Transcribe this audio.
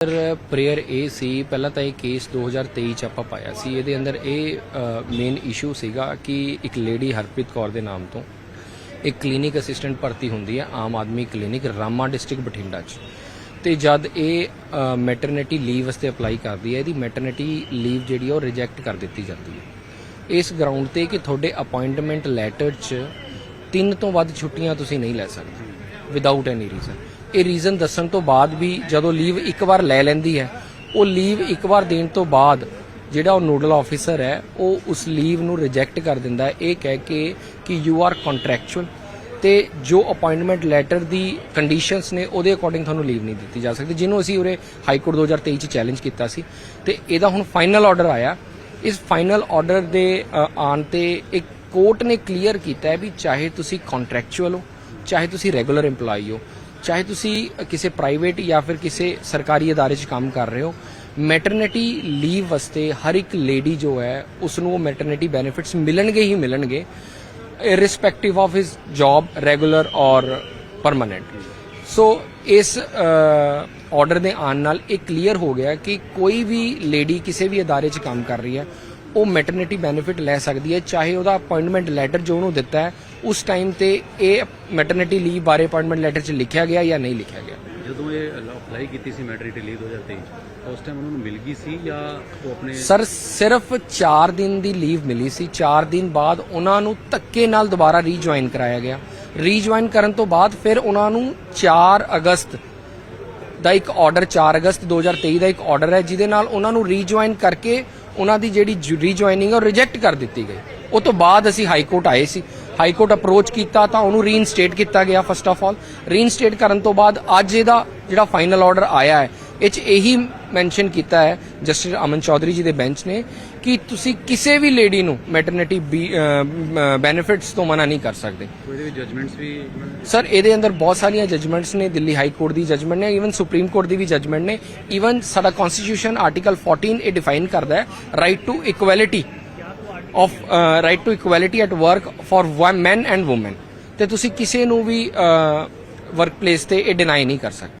Sir prayer ਇਹ ਸੀ, ਪਹਿਲਾਂ ਤਾਂ ਇਹ ਕੇਸ 2023 ਚ ਆਪਾਂ ਪਾਇਆ ਸੀ। ਇਹਦੇ ਅੰਦਰ ਇਹ ਮੇਨ ਇਸ਼ੂ ਸੀਗਾ ਕਿ ਇੱਕ ਲੇਡੀ ਹਰਪ੍ਰੀਤ ਕੌਰ ਦੇ ਨਾਮ ਤੋਂ ਇੱਕ ਕਲੀਨਿਕ ਅਸਿਸਟੈਂਟ ਭਰਤੀ ਹੁੰਦੀ ਹੈ, ਆਮ ਆਦਮੀ ਕਲੀਨਿਕ ਰਾਮਾ ਡਿਸਟ੍ਰਿਕਟ ਬਠਿੰਡਾ ਚ। ਤੇ ਜਦ ਇਹ ਮੈਟਰਨਿਟੀ ਲੀਵ ਵਾਸਤੇ ਅਪਲਾਈ ਕਰਦੀ ਹੈ, ਇਹਦੀ ਮੈਟਰਨਿਟੀ ਲੀਵ ਜਿਹੜੀ ਆ ਉਹ ਰਿਜੈਕਟ ਕਰ ਦਿੱਤੀ ਜਾਂਦੀ ਹੈ। ਇਸ ਗਰਾਊਂਡ ਤੇ ਕਿ ਤੁਹਾਡੇ ਅਪਾਇੰਟਮੈਂਟ ਲੈਟਰ 'ਚ ਤਿੰਨ ਤੋਂ ਵੱਧ ਛੁੱਟੀਆਂ ਤੁਸੀਂ ਨਹੀਂ ਲੈ ਸਕਦੇ ਵਿਦਆਊਟ ਐਨੀ ਰੀਜ਼ਨ ਇਹ ਰੀਜ਼ਨ ਦੱਸਣ ਤੋਂ ਬਾਅਦ ਵੀ ਜਦੋਂ ਲੀਵ ਇੱਕ ਵਾਰ ਲੈ ਲੈਂਦੀ ਹੈ ਉਹ ਲੀਵ ਇੱਕ ਵਾਰ ਦੇਣ ਤੋਂ ਬਾਅਦ ਜਿਹੜਾ ਉਹ ਨੋਡਲ ਆਫੀਸਰ ਹੈ ਉਹ ਉਸ ਲੀਵ ਨੂੰ ਰਿਜੈਕਟ ਕਰ ਦਿੰਦਾ ਹੈ। ਇਹ ਕਹਿ ਕੇ ਕਿ ਯੂ ਆਰ ਕੰਟਰੈਕਚੁਅਲ ਤੇ ਜੋ ਅਪਾਇੰਟਮੈਂਟ ਲੈਟਰ ਦੀ ਕੰਡੀਸ਼ਨਸ ਨੇ ਉਹਦੇ ਅਕੋਰਡਿੰਗ ਤੁਹਾਨੂੰ ਲੀਵ ਨਹੀਂ ਦਿੱਤੀ ਜਾ ਸਕਦੀ ਜਿਹਨੂੰ ਅਸੀਂ ਉਰੇ ਹਾਈ ਕੋਰਟ 2023 ਚ ਚੈਲੰਜ ਕੀਤਾ ਸੀ। ਤੇ ਇਹਦਾ ਹੁਣ ਫਾਈਨਲ ਆਰਡਰ ਆਇਆ। ਇਸ ਫਾਈਨਲ ਆਰਡਰ ਦੇ ਅ, ਆਉਣ ਤੇ ਇੱਕ ਕੋਰਟ ਨੇ ਕਲੀਅਰ ਕੀਤਾ ਹੈ ਵੀ ਚਾਹੇ ਤੁਸੀਂ ਕੰਟਰੈਕਚੁਅਲ ਹੋ ਚਾਹੇ ਤੁਸੀਂ ਰੈਗੂਲਰ EMPLOYE ਹੋ ਚਾਹੇ ਤੁਸੀਂ ਕਿਸੇ ਪ੍ਰਾਈਵੇਟ ਜਾਂ ਫਿਰ ਕਿਸੇ ਸਰਕਾਰੀ ਅਦਾਰੇ 'ਚ ਕੰਮ ਕਰ ਰਹੇ ਹੋ ਮੈਟਰਨਿਟੀ ਲੀਵ ਵਾਸਤੇ ਹਰ ਇੱਕ ਲੇਡੀ ਜੋ ਹੈ ਉਸ ਨੂੰ ਉਹ ਮੈਟਰਨਿਟੀ ਬੈਨੀਫਿਟਸ ਮਿਲਣਗੇ ਹੀ ਮਿਲਣਗੇ, irrespective of his job regular or permanent. So ਇਸ ਆਰਡਰ ਦੇ ਆਉਣ ਨਾਲ ਇਹ ਕਲੀਅਰ ਹੋ ਗਿਆ ਕਿ ਕੋਈ ਵੀ ਲੇਡੀ ਕਿਸੇ ਵੀ ਅਦਾਰੇ 'ਚ ਕੰਮ ਕਰ ਰਹੀ ਹੈ ਉਹ ਮੈਟਰਨਿਟੀ ਬੈਨੀਫਿਟ ਲੈ ਸਕਦੀ ਹੈ ਚਾਹੇ ਉਹਦਾ ਅਪਾਇੰਟਮੈਂਟ ਲੈਟਰ ਜੋ ਉਹਨੂੰ ਦਿੱਤਾ ਹੈ ਉਸ ਟਾਈਮ ਤੇ ਇਹ ਮੈਟਰਨਿਟੀ ਲੀਵ ਬਾਰੇ ਅਪਾਇੰਟਮੈਂਟ ਲੈਟਰ 'ਚ ਲਿਖਿਆ ਗਿਆ ਜਾਂ ਨਹੀਂ ਲਿਖਿਆ ਗਿਆ? ਜਦੋਂ ਇਹ ਅਪਲਾਈ ਕੀਤੀ ਸੀ ਮੈਟਰਨਿਟੀ ਲੀਵ 2023 ਚ ਉਸ ਟਾਈਮ ਉਹਨਾਂ ਨੂੰ ਮਿਲ ਗਈ ਸੀ ਜਾਂ ਉਹ ਆਪਣੇ ਸਰ ਸਿਰਫ 4 ਦਿਨ ਦੀ ਲੀਵ ਮਿਲੀ ਸੀ। 4 ਦਿਨ ਬਾਅਦ ਉਹਨਾਂ ਨੂੰ ਧੱਕੇ ਨਾਲ ਦੁਬਾਰਾ ਰੀਜੁਆਇਨ ਕਰਾਇਆ ਗਿਆ। ਰੀਜੁਆਇਨ ਕਰਨ ਤੋਂ ਬਾਅਦ ਫਿਰ ਉਹਨਾਂ ਨੂੰ 4 ਅਗਸਤ ਦਾ ਇੱਕ ਆਰਡਰ 4 ਅਗਸਤ 2023 ਦਾ ਇੱਕ ਆਰਡਰ ਹੈ ਜਿਹਦੇ ਨਾਲ ਉਹਨਾਂ ਨੂੰ ਰੀਜੁਆਇਨ ਕਰਕੇ ਉਹਨਾਂ ਦੀ ਜਿਹੜੀ ਰੀਜੁਆਇਨਿੰਗ ਉਹ ਰਿਜੈਕਟ ਕਰ ਦਿੱਤੀ ਗਈ। ਉਹ ਤੋਂ ਬਾਅਦ ਅਸੀਂ ਹਾਈ ਕੋਰਟ ਆਏ ਸੀ। ਹਾਈ ਕੋਰਟ ਅਪਰੋਚ ਕੀਤਾ ਤਾਂ ਉਹਨੂੰ ਰੀਇਨਸਟੇਟ ਕੀਤਾ ਗਿਆ ਫਸਟ ਆਫ ਆਲ ਰੀਇਨਸਟੇਟ ਕਰਨ ਤੋਂ ਬਾਅਦ ਅੱਜ ਇਹਦਾ ਜਿਹੜਾ ਫਾਈਨਲ ਆਰਡਰ ਆਇਆ ਹੈ ਇਹ 'ਚ ਇਹੀ ਮੈਂਸ਼ਨ ਕੀਤਾ ਹੈ ਜਸਟਿਸ ਅਮਨ ਚੌਧਰੀ ਜੀ ਦੇ ਬੈਂਚ ਨੇ ਕਿ ਤੁਸੀਂ ਕਿਸੇ ਵੀ ਲੇਡੀ ਨੂੰ ਮੈਟਰਨਿਟੀ ਬੈਨੀਫਿਟਸ ਤੋਂ ਮਨਾ ਨਹੀਂ ਕਰ ਸਕਦੇ। ਕੋਈ ਵਿੱਚ ਜਜਮੈਂਟਸ ਵੀ ਸਰ ਇਹਦੇ ਅੰਦਰ ਬਹੁਤ ਸਾਰੀਆਂ ਜਜਮੈਂਟਸ ਨੇ ਦਿੱਲੀ ਹਾਈ ਕੋਰਟ ਦੀ ਜਜਮੈਂਟ ਨੇ ਇਵਨ ਸੁਪਰੀਮ ਕੋਰਟ ਦੀ ਵੀ ਜਜਮੈਂਟ ਨੇ। ਇਵਨ ਸਾਡਾ ਕਨਸਟੀਟਿਊਸ਼ਨ ਆਰਟੀਕਲ 14 ਇਹ ਡਿਫਾਈਨ ਕਰਦਾ ਹੈ right to equality of right to equality at work for men and women ਤੇ ਤੁਸੀਂ ਕਿਸੇ ਨੂੰ ਵੀ ਵਰਕ ਪਲੇਸ ਤੇ ਇਹ ਡਿਨਾਈ ਨਹੀਂ ਕਰ ਸਕਦੇ।